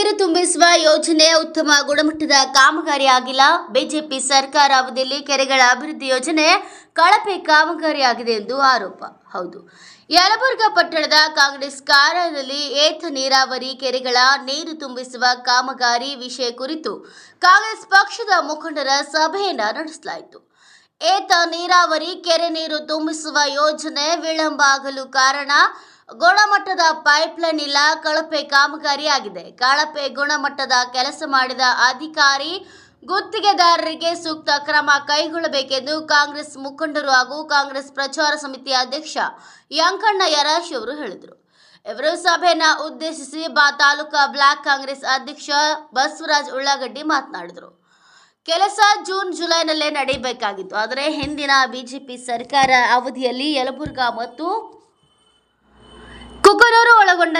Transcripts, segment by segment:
ನೀರು ತುಂಬಿಸುವ ಯೋಜನೆ ಉತ್ತಮ ಗುಣಮಟ್ಟದ ಕಾಮಗಾರಿ ಆಗಿಲ್ಲ. ಬಿಜೆಪಿ ಸರ್ಕಾರ ಅವಧಿಯಲ್ಲಿ ಕೆರೆಗಳ ಅಭಿವೃದ್ಧಿ ಯೋಜನೆ ಕಳಪೆ ಕಾಮಗಾರಿಯಾಗಿದೆ ಎಂದು ಆರೋಪ. ಹೌದು. ಯಲಬುರ್ಗ ಪಟ್ಟಣದ ಕಾಂಗ್ರೆಸ್ ಕಾರ್ಯಾಲಯದಲ್ಲಿ ಏತ ನೀರಾವರಿ ಕೆರೆಗಳ ನೀರು ತುಂಬಿಸುವ ಕಾಮಗಾರಿ ವಿಷಯ ಕುರಿತು ಕಾಂಗ್ರೆಸ್ ಪಕ್ಷದ ಮುಖಂಡರ ಸಭೆಯನ್ನು ನಡೆಸಲಾಯಿತು. ಏತ ನೀರಾವರಿ, ಕೆರೆ ನೀರು ತುಂಬಿಸುವ ಯೋಜನೆ ವಿಳಂಬ ಆಗಲು ಕಾರಣ ಗುಣಮಟ್ಟದ ಪೈಪ್ಲೈನ್ ಇಲ್ಲ, ಕಳಪೆ ಕಾಮಗಾರಿಯಾಗಿದೆ. ಕಳಪೆ ಗುಣಮಟ್ಟದ ಕೆಲಸ ಮಾಡಿದ ಅಧಿಕಾರಿ ಗುತ್ತಿಗೆದಾರರಿಗೆ ಸೂಕ್ತ ಕ್ರಮ ಕೈಗೊಳ್ಳಬೇಕೆಂದು ಕಾಂಗ್ರೆಸ್ ಮುಖಂಡರು ಹಾಗೂ ಕಾಂಗ್ರೆಸ್ ಪ್ರಚಾರ ಸಮಿತಿ ಅಧ್ಯಕ್ಷ ಯಂಕಣ್ಣ ಯರಾಶ್ ಅವರು ಹೇಳಿದರು. ಇವರು ಸಭೆಯನ್ನು ಉದ್ದೇಶಿಸಿ ಬಾ ತಾಲೂಕಾ ಬ್ಲಾಕ್ ಕಾಂಗ್ರೆಸ್ ಅಧ್ಯಕ್ಷ ಬಸವರಾಜ್ ಉಳ್ಳಾಗಡ್ಡಿ ಮಾತನಾಡಿದರು. ಕೆಲಸ ಜೂನ್ ಜುಲೈನಲ್ಲೇ ನಡೆಯಬೇಕಾಗಿತ್ತು ಆದರೆ ಹಿಂದಿನ ಬಿಜೆಪಿ ಸರ್ಕಾರ ಅವಧಿಯಲ್ಲಿ ಯಲಬುರ್ಗಾ ಮತ್ತು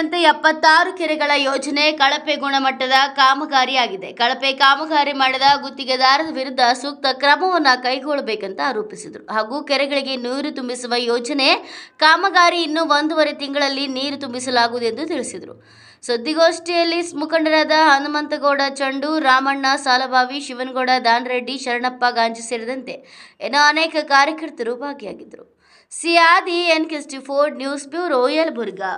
ಒಳಗೊಂಡಂತೆ ಎಪ್ಪತ್ತಾರು ಕೆರೆಗಳ ಯೋಜನೆ ಕಳಪೆ ಗುಣಮಟ್ಟದ ಕಾಮಗಾರಿಯಾಗಿದೆ. ಕಳಪೆ ಕಾಮಗಾರಿ ಮಾಡಿದ ಗುತ್ತಿಗೆದಾರರ ವಿರುದ್ಧ ಸೂಕ್ತ ಕ್ರಮವನ್ನು ಕೈಗೊಳ್ಳಬೇಕಂತ ಆರೋಪಿಸಿದರು. ಹಾಗೂ ಕೆರೆಗಳಿಗೆ ನೀರು ತುಂಬಿಸುವ ಯೋಜನೆ ಕಾಮಗಾರಿ ಇನ್ನೂ ಒಂದೂವರೆ ತಿಂಗಳಲ್ಲಿ ನೀರು ತುಂಬಿಸಲಾಗುವುದು ಎಂದು ತಿಳಿಸಿದರು. ಸುದ್ದಿಗೋಷ್ಠಿಯಲ್ಲಿ ಮುಖಂಡರಾದ ಹನುಮಂತಗೌಡ, ಚಂಡು, ರಾಮಣ್ಣ ಸಾಲಭಾವಿ ಶಿವನಗೌಡ, ದಾನರೆಡ್ಡಿ, ಶರಣಪ್ಪ, ಗಾಂಜಿ ಸೇರಿದಂತೆ ಇನ್ನೂ ಅನೇಕ ಕಾರ್ಯಕರ್ತರು ಭಾಗಿಯಾಗಿದ್ದರು. ಸಿಯಾದಿ N Ford news bureau, Yelburga.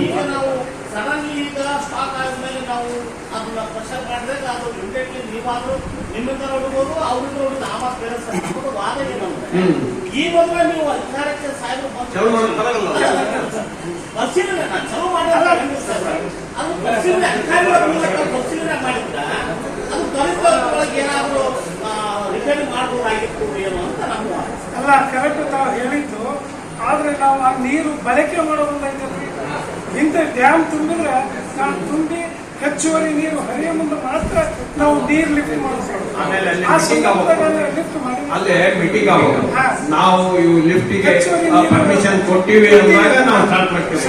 ಈಗ ನಾವು ಸಡನ್ಲಿ ಈಗ ಸ್ಟಾಕ್ ಆದ್ಮೇಲೆ ನಾವು ಅದನ್ನ ಪ್ರೆಷರ್ ಮಾಡಿದಾಗ ಅದು ಇಮಿಡಿಯೇಟ್ಲಿ ನೀವಾದ್ರೂ ನಿಮ್ಮಿಂದ ನೋಡ್ಬೋದು ಅವ್ರಿಂದ ನೋಡಿದ ಆ ಮಾತು ಬೇರೆ ಸರ್. ನಮ್ಮದು ವಾದ ಏನಂದ್ರೆ ಈ ಮೊದಲೇ ನೀವು ಅಧಿಕಾರಕ್ಕೆ ಸಾಹೇಬರು ಬರಲ್ಲ. ಚಲೋ ಅದು ಪರಿಶೀಲನೆ ಅಧಿಕಾರಿಗಳ ಮೂಲಕ ಮಾಡಿದ್ರ? ಅದು ತ್ವರಿತ ಒಳಗೆ ಏನಾದರೂ ರಿಪೇರಿ ಮಾಡ್ಬೋದಾಗಿತ್ತು ಏನೋ ಅಂತ ನಮ್ಮ. ಅಲ್ಲ ಕರೆಕ್ಟ್ ತಾವು ಹೇಳಿದ್ದು ಆದ್ರೆ ನಾವು ಆ ನೀರು ಬಳಕೆ ಮಾಡೋದಿಲ್ಲೈತಲ್ರಿ ಇಂಥ ಡ್ಯಾಮ್ ತುಂಬಿದ್ರೆ ನಾನು ತುಂಬಿ ಹೆಚ್ಚುವರಿ ನೀರು ಹರಿಯ ಮುಂದೆ ಮಾತ್ರ ನಾವು ನೀರು ಲಿಫ್ಟ್ ಆಮೇಲೆ ಅಲ್ಲಿ ಮೀಟಿಂಗ್ ನಾವು ಇವು ಲಿಫ್ಟಿಗೆ ಹೆಚ್ಚುವರಿ ಪರ್ಮಿಷನ್ ಕೊಟ್ಟಿವಿ ಅಂದಾಗ ನಾವು ಸ್ಟಾರ್ಟ್ ಮಾಡ್ತೀವಿ.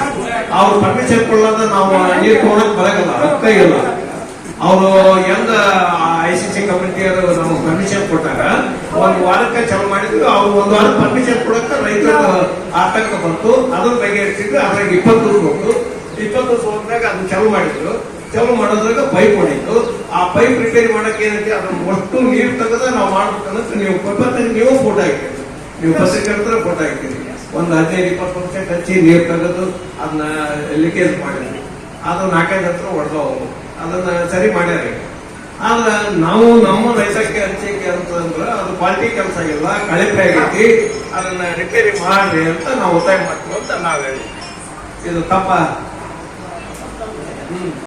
ಅವ್ರು ಪರ್ಮಿಷನ್ ಕೊಡಲಾರ್ದ ನಾವು ನೀರು ತಗೊಳಕ್ ಬರಕಲ್ಲ ರೊಕ್ಕ ಇಲ್ಲ. ಅವರು ಎಂದ ಐ ಸಿ ಸಿ ಕಮಿಟಿಯವರು ನಮಗೆ ಪರ್ಮಿಷನ್ ಕೊಟ್ಟಾಗ ಒಂದು ವಾರಕ್ಕೆ ಚಾಲು ಮಾಡಿದ್ರು ಅವ್ರು ಒಂದು ವಾರ ಪರ್ಮಿಷನ್ ಕೊಡಕ್ಕ ರೈತರ ಆತಂಕ ಬಂತು ಅದನ್ನ ಬಗೆಹರಿಸಿದ್ರು ಅದ್ರಾಗ ಇಪ್ಪತ್ತು ವರ್ಷ ಹೋಗ್ತು. ಇಪ್ಪತ್ತು ವರ್ಷ ಹೋದಾಗ ಅದನ್ನ ಚಾಲು ಮಾಡಿದ್ರು. ಚಾಲು ಮಾಡೋದ್ರಾಗ ಪೈಪ್ ಹೊಡಿತು. ಆ ಪೈಪ್ ರಿಪೇರಿ ಮಾಡಕ್ ಏನೈತಿ ಅದನ್ನ ಒಟ್ಟು ನೀರು ತೆಗೆದ ನಾವು ಮಾಡ್ಬೇಕನ್ನ ನೀವು ಪೇಪರ್ ನೀವು ಫೋಟೋ ಹಾಕಿರಿ. ನೀವು ಪತ್ರಕರ್ತರ ಫೋಟೋ ಹಾಕಿರಿ. ಒಂದು ಹದಿನೈದು ಇಪ್ಪತ್ತು ಪರ್ಸೆಂಟ್ ಹಚ್ಚಿ ನೀರು ತೆಗೆದು ಅದನ್ನ ಲೀಕೇಜ್ ಮಾಡಿದ್ರಿ ಅದು ನಾಲ್ಕೈದು ಹತ್ರ ಹೊಡೆದ ಅದನ್ನ ಸರಿ ಮಾಡ್ಯಾರ ಆದ್ರೆ ನಾವು ನಮ್ಮ ರೈತಕ್ಕೆ ಕ್ವಾಲಿಟಿ ಕೆಲಸ ಇಲ್ಲ, ಕಳಪೆ ಆಗೈತಿ, ಅದನ್ನ ರಿಪೇರಿ ಮಾಡ್ರಿ ಅಂತ ನಾವು ಒತ್ತಾಯ ಮಾಡ್ತೀವಿ ಅಂತ ನಾವು ಹೇಳಿ ಇದು ತಪ್ಪ. ಹ್ಮ್.